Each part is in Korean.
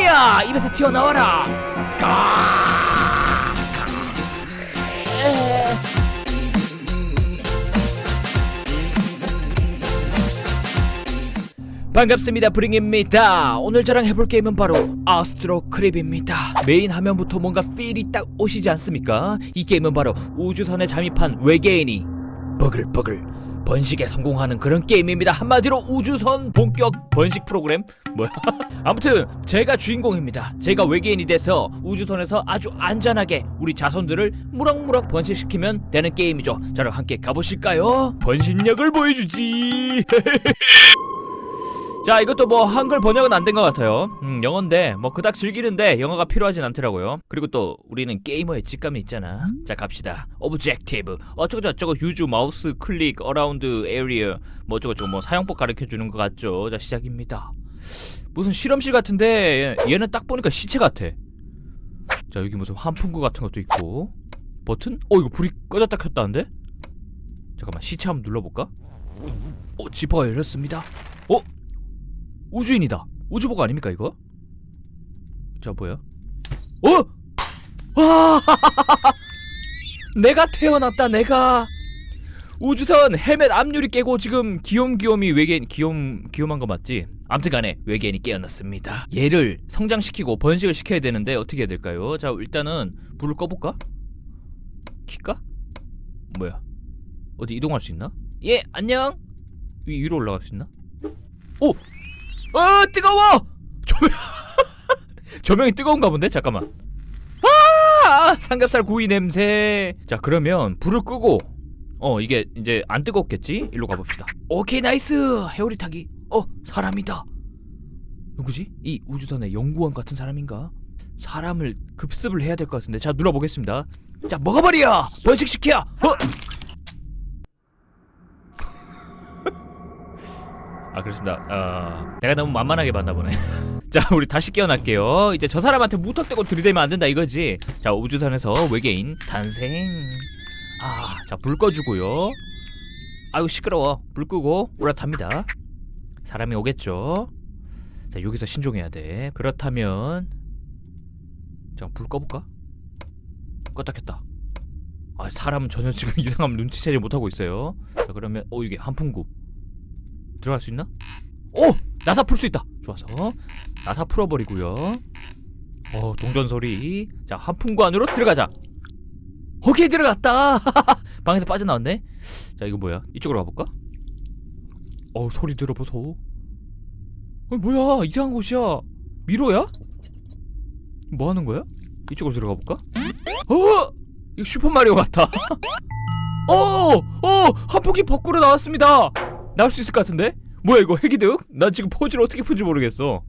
사람이야 입에서 튀어나와라. 반갑습니다 브링입니다. 오늘 저랑 해볼 게임은 바로 아스트로 크립입니다. 메인 화면부터 뭔가 필이 딱 오시지 않습니까? 이 게임은 바로 우주선에 잠입한 외계인이 버글버글 번식에 성공하는 그런 게임입니다. 한마디로 우주선 본격 번식 프로그램? 뭐야? 아무튼 제가 주인공입니다. 제가 외계인이 돼서 우주선에서 아주 안전하게 우리 자손들을 무럭무럭 번식시키면 되는 게임이죠. 저랑 함께 가보실까요? 번식력을 보여주지 자 이것도 뭐 한글 번역은 안 된 것 같아요. 음 영어인데 뭐 그닥 즐기는데 영어가 필요하진 않더라고요. 그리고 또 우리는 게이머의 직감이 있잖아. 자 갑시다. 오브젝티브 어쩌고 저쩌고 유즈 마우스 클릭 어라운드 에리어 뭐 어쩌고 저쩌고 뭐 사용법 가르쳐주는 것 같죠. 자 시작입니다. 무슨 실험실 같은데 얘- 얘는 딱 보니까 시체 같아. 자 여기 무슨 환풍구 같은 것도 있고. 버튼? 어 이거 불이 꺼졌다 켰다는데? 잠깐만 시체 한번 눌러볼까? 어 지퍼가 열렸습니다. 어? 우주인이다. 우주복 아닙니까 이거? 자 뭐야? 어? 와! 내가 태어났다 내가. 우주선 헬멧 압률이 깨고 지금 귀염귀염이 외계인 귀염 귀염한 거 맞지? 아무튼간에 외계인이 깨어났습니다. 얘를 성장시키고 번식을 시켜야 되는데 어떻게 해야 될까요? 자 일단은 불을 꺼볼까? 킬까? 뭐야? 어디 이동할 수 있나? 예 안녕. 위, 위로 올라갈 수 있나? 오 어 뜨거워! 조명. 조명이 뜨거운가 본데? 잠깐만. 아! 삼겹살 구이 냄새. 자 그러면 불을 끄고 어 이게 이제 안 뜨겁겠지? 일로 가봅시다. 오케이 나이스! 해오리 타기. 어 사람이다. 누구지? 이 우주선의 연구원 같은 사람인가? 사람을 급습을 해야 될 것 같은데. 자 눌러보겠습니다. 자 먹어버려! 번식시켜! 어 아 그렇습니다. 어, 내가 너무 만만하게 봤나 보네. 자, 우리 다시 깨어날게요. 이제 저 사람한테 무턱대고 들이대면 안 된다 이거지. 자, 우주선에서 외계인 탄생. 아, 자, 불 꺼주고요. 아유 시끄러워. 불 끄고 올라탑니다. 사람이 오겠죠. 자, 여기서 신종해야 돼. 그렇다면 자, 불 꺼볼까? 껐다 켰다. 아, 사람은 전혀 지금 이상함 눈치채지 못하고 있어요. 자, 그러면 어 이게 한풍구. 들어갈 수 있나? 오! 나사 풀 수 있다. 좋아서 나사 풀어버리고요. 어 동전 소리. 자 한풍구 안으로 들어가자. 오케이 들어갔다. 방에서 빠져나왔네. 자 이거 뭐야? 이쪽으로 가볼까? 어 소리 들어보소. 어 뭐야 이상한 곳이야. 미로야? 뭐 하는 거야? 이쪽으로 들어가 볼까? 어! 이거 슈퍼 마리오 같아. 어! 어! 한풍기 밖으로 나왔습니다. 나올 수 있을 것 같은데? 뭐야 이거 핵이득? 나 지금 포즈를 어떻게 푼지 모르겠어.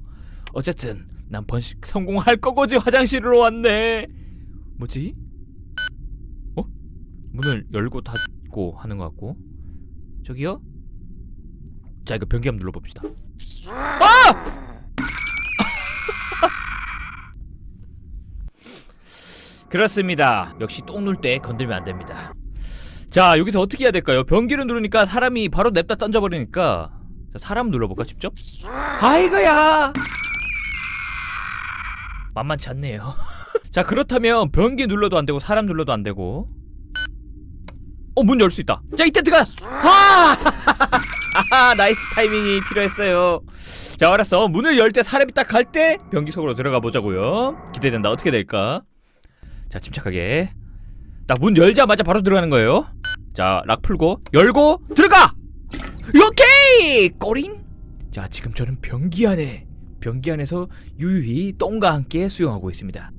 어쨌든 난 번식 성공할 거고지 화장실로 왔네. 뭐지? 어? 문을 열고 닫고 하는 것 같고. 저기요? 자 이거 변기 한번 눌러봅시다. 아! 그렇습니다. 역시 똥 눌 때 건들면 안 됩니다. 자 여기서 어떻게 해야 될까요? 변기를 누르니까 사람이 바로 냅다 던져버리니까 자, 사람 눌러볼까 직접? 아이고야! 만만치 않네요. 자 그렇다면 변기 눌러도 안되고 사람 눌러도 안되고. 어 문 열 수 있다. 자 이때 들어가! 아! 아하 나이스 타이밍이 필요했어요. 자 알았어. 문을 열 때 사람이 딱 갈 때 변기 속으로 들어가 보자고요. 기대된다. 어떻게 될까? 자 침착하게. 딱 문 열자마자 바로 들어가는 거예요 자, 락 풀고 열고 들어가. 오케이! 꼬린. 자, 지금 저는 변기 안에 변기 안에서 유유히 똥과 함께 수영하고 있습니다.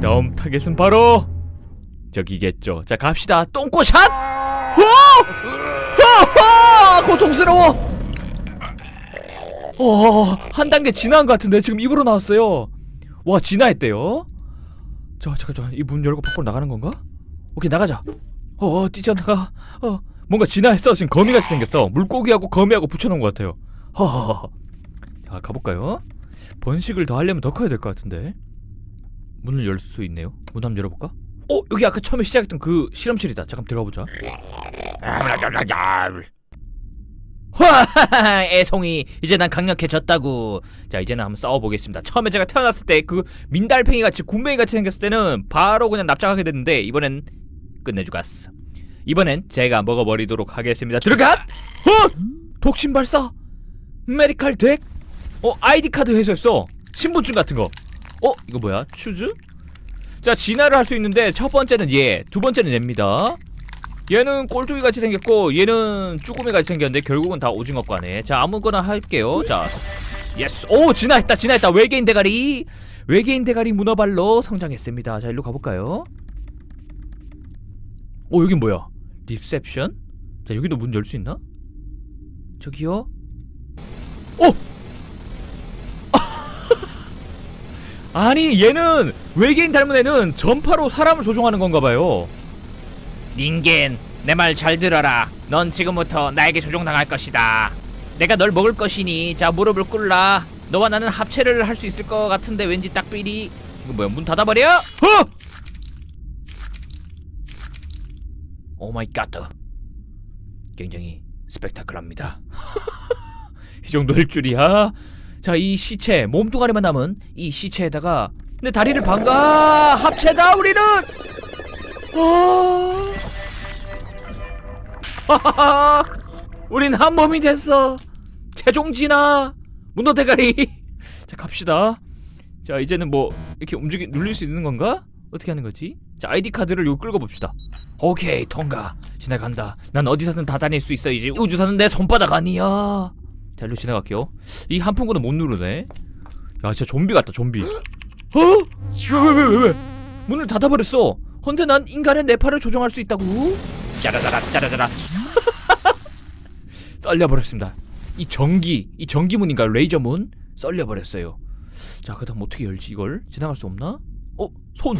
다음 타겟은 바로 저기겠죠. 자, 갑시다. 똥꼬샷! 오! 아, 고통스러워. 어, 한 단계 지나간 것 같은데 지금 입으로 나왔어요. 와, 진화했대요. 자 잠깐 잠깐 이 문 열고 밖으로 나가는 건가? 오케이 나가자. 어, 어 뛰쳐나가. 어 뭔가 진화했어. 지금 거미같이 생겼어. 물고기하고 거미하고 붙여놓은 것 같아요. 허허허 자 가볼까요? 번식을 더 하려면 더 커야 될 것 같은데. 문을 열 수 있네요. 문 한번 열어볼까? 어 여기 아까 처음에 시작했던 그 실험실이다. 잠깐 들어가보자. 와 애송이. 이제 난 강력해졌다고. 자 이제는 한번 싸워보겠습니다. 처음에 제가 태어났을 때 그 민달팽이 같이 군뱅이 같이 생겼을 때는 바로 그냥 납작하게 됐는데 이번엔 끝내주갔어. 이번엔 제가 먹어버리도록 하겠습니다. 들어가! 어! 독심 발사! 메디칼 덱! 어 아이디 카드 회수했어. 신분증 같은 거 어 이거 뭐야? 추즈? 자 진화를 할 수 있는데 첫 번째는 얘 두 번째는 얘입니다 얘는 꼴뚜기 같이 생겼고 얘는 쭈꾸미 같이 생겼는데 결국은 다 오징어과네. 자 아무거나 할게요. 자 예스 오 진화했다 진화했다 외계인 대가리 외계인 대가리 문어발로 성장했습니다. 자 일로 가볼까요? 오 여긴 뭐야? 리셉션? 자 여기도 문 열 수 있나? 저기요? 오! 아니 얘는 외계인 닮은 애는 전파로 사람을 조종하는 건가 봐요. 닌겐 내 말 잘 들어라. 넌 지금부터 나에게 조종당할 것이다. 내가 널 먹을 것이니 자 무릎을 꿇라. 너와 나는 합체를 할 수 있을 것 같은데 왠지 딱 삐리. 이거 뭐야 문 닫아버려? 허! 오마이 갓 굉장히 스펙타클합니다. 이 정도일 줄이야? 자 이 시체 몸뚱아리만 남은 이 시체에다가 내 다리를 박아! 합체다 우리는 아. 하하하 우린 한 몸이 됐어. 최종 진화 문어 대가리. 자 갑시다. 자 이제는 뭐 이렇게 움직이 눌릴 수 있는 건가? 어떻게 하는 거지? 자 아이디 카드를 요 끌고 봅시다. 오케이 통과. 지나간다. 난 어디서든 다 다닐 수 있어 이제. 우주선은 내 손바닥 아니야. 자 일로 지나갈게요. 이한 푼거는 못 누르네. 야 진짜 좀비 같다 좀비. 어? 왜왜왜 왜 왜, 문을 닫아버렸어 헌데 난 인간의 뇌파를 조종할 수 있다고. 짜라짜라 짜라짜라. 썰려버렸습니다. 이 전기 이 전기문인가 레이저문? 썰려버렸어요. 자 그다음 어떻게 열지 이걸? 지나갈 수 없나? 어 손.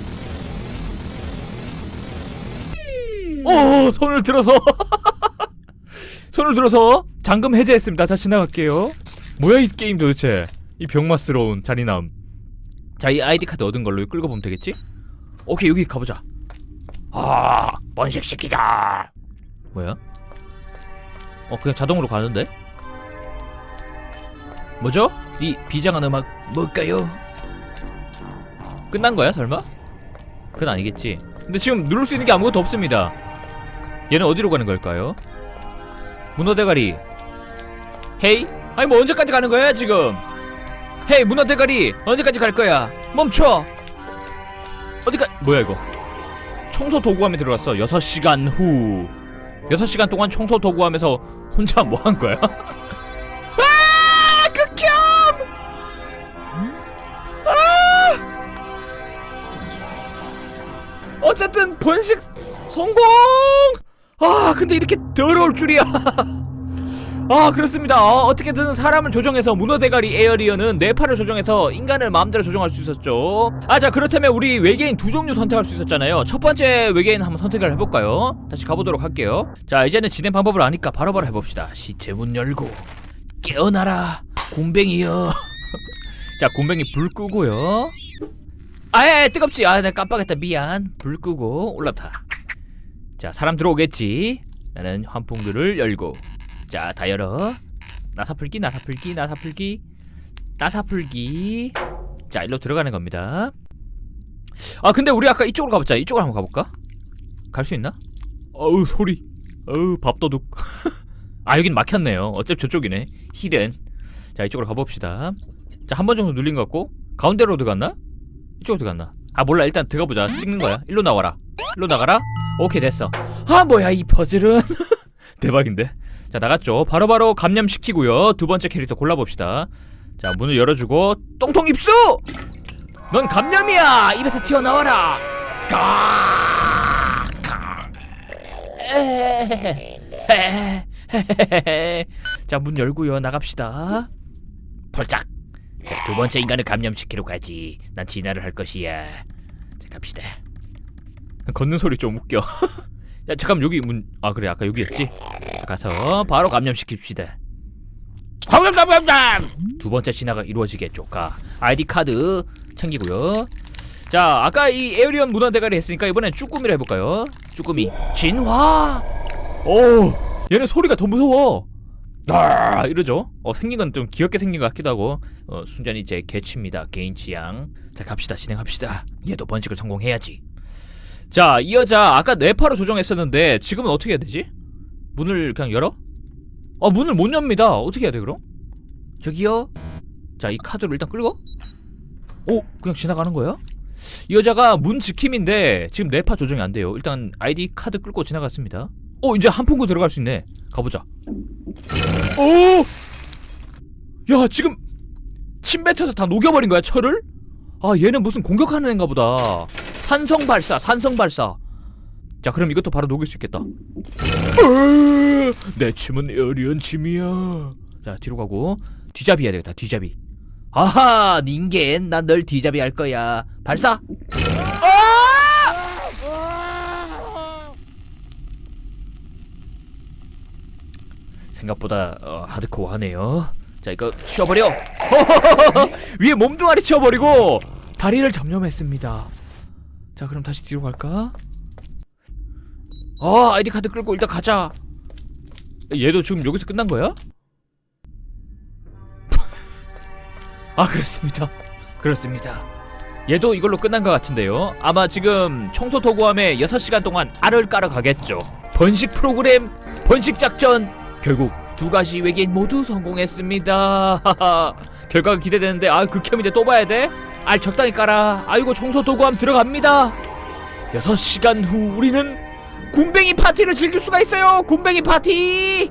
어 손을 들어서. 손을 들어서 잠금 해제했습니다. 자 지나갈게요. 뭐야 이 게임 도대체? 이 병맛스러운 잔인함. 자 이 아이디 카드 얻은 걸로 끌고 보면 되겠지? 오케이 여기 가보자 아 번식시키자. 뭐야? 어 그냥 자동으로 가는데? 뭐죠? 이 비장한 음악 뭘까요? 끝난 거야 설마? 그건 아니겠지. 근데 지금 누를 수 있는 게 아무것도 없습니다. 얘는 어디로 가는 걸까요? 문어 대가리. 헤이? 아니 뭐 언제까지 가는 거야 지금? 헤이 문어 대가리. 언제까지 갈 거야? 멈춰! 어디가 뭐야 이거 청소 도구함에 들어갔어 6시간 후 6시간 동안 청소 도구함에서 혼자 뭐 한 거야? 아! 극혐! 아! 어쨌든 번식 성공! 아, 근데 이렇게 더러울 줄이야. 아 그렇습니다. 어, 어떻게든 사람을 조정해서 문어 대가리 에어리어는 뇌파를 조정해서 인간을 마음대로 조정할 수 있었죠. 아 자 그렇다면 우리 외계인 두 종류 선택할 수 있었잖아요. 첫 번째 외계인 한번 선택을 해볼까요? 다시 가보도록 할게요. 자 이제는 진행 방법을 아니까 바로바로 해봅시다. 시체 문 열고 깨어나라 곰뱅이여. 자 곰뱅이 불 끄고요. 아예 뜨겁지. 아 내가 깜빡했다. 미안. 불 끄고 올라타. 자 사람 들어오겠지? 나는 환풍구를 열고 자, 다 열어. 나사풀기, 나사풀기, 나사풀기, 나사풀기. 자, 일로 들어가는 겁니다. 아, 근데 우리 아까 이쪽으로 가보자. 이쪽으로 한번 가볼까? 갈 수 있나? 어우, 소리. 어우, 밥도둑. 아, 여긴 막혔네요. 어차피 저쪽이네. 히든. 자, 이쪽으로 가봅시다. 자, 한 번 정도 눌린 것 같고. 가운데로 들어갔나? 이쪽으로 들어갔나? 아, 몰라. 일단 들어가보자. 찍는 거야. 일로 나와라. 일로 나가라. 오케이, 됐어. 아, 뭐야, 이 퍼즐은. 대박인데? 자 나갔죠. 바로 바로 감염시키고요. 두 번째 캐릭터 골라봅시다. 자 문을 열어주고 똥통 입수! 넌 감염이야! 입에서 튀어나와라! 가! 가! 자문 열고요. 나갑시다. 펄짝! 자, 두 번째 인간을 감염시키러 가지. 난 진화를 할 것이야. 자 갑시다. 걷는 소리 좀 웃겨 야 잠깐 여기 문 아 그래 아까 여기였지 가서 바로 감염시킵시다 감염 감염감 두 번째 진화가 이루어지겠죠 가 아이디 카드 챙기고요 자 아까 이 에어리언 문화 대가리 했으니까 이번엔 쭈꾸미를 해볼까요 쭈꾸미 진화 오 얘네 소리가 더 무서워 아 이러죠. 어 생긴 건 좀 귀엽게 생긴 것 같기도 하고 어, 순전히 제 개취입니다. 개인 취향. 자 갑시다 진행합시다. 얘도 번식을 성공해야지. 자 이 여자 아까 네파로 조정했었는데 지금은 어떻게 해야 되지? 문을 그냥 열어? 아 문을 못 엽니다. 어떻게 해야 돼 그럼? 저기요. 자 이 카드를 일단 끌고. 오 그냥 지나가는 거야? 이 여자가 문 지킴인데 지금 네파 조정이 안 돼요. 일단 아이디 카드 끌고 지나갔습니다. 어 이제 한 풍구 들어갈 수 있네. 가보자. 오! 야 지금 침 뱉어서 다 녹여버린 거야 철을? 아 얘는 무슨 공격하는 애인가 보다. 산성 발사, 산성 발사. 자 그럼 이것도 바로 녹일 수 있겠다. 으, 내 침은 에어리언 침이야. 자 뒤로 가고 뒤잡이 해야 되겠다. 뒤잡이. 아하 닌겐 난 널 뒤잡이 할 거야. 발사. 생각보다 어, 하드코어하네요. 자 이거 치워버려. 위에 몸뚱아리 치워버리고 다리를 점령했습니다. 자 그럼 다시 뒤로 갈까? 어 아이디 카드 끌고 일단 가자. 얘도 지금 여기서 끝난 거야? 아 그렇습니다. 그렇습니다. 얘도 이걸로 끝난 것 같은데요. 아마 지금 청소 도구함에 6시간 동안 알을 깔아 가겠죠. 번식 프로그램, 번식 작전 결국 두 가지 외계인 모두 성공했습니다. 결과가 기대되는데 아 극혐인데 또 봐야 돼? 알 적당히 깔아. 아이고 청소 도구함 들어갑니다. 6시간 후 우리는 군뱅이 파티를 즐길 수가 있어요. 군뱅이 파티.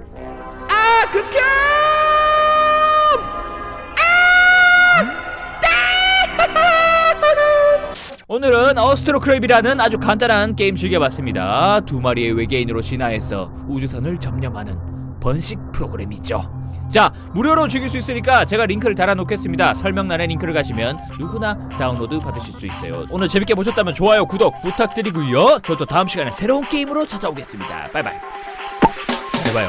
아 극혐! 오늘은 어스트로 크랩이라는 아주 간단한 게임 즐겨봤습니다. 두 마리의 외계인으로 진화해서 우주선을 점령하는 번식 프로그램이죠. 자, 무료로 즐길 수 있으니까 제가 링크를 달아놓겠습니다. 설명란에 링크를 가시면 누구나 다운로드 받으실 수 있어요. 오늘 재밌게 보셨다면 좋아요, 구독 부탁드리고요. 저도 다음 시간에 새로운 게임으로 찾아오겠습니다. 바이바이. 잘 봐요.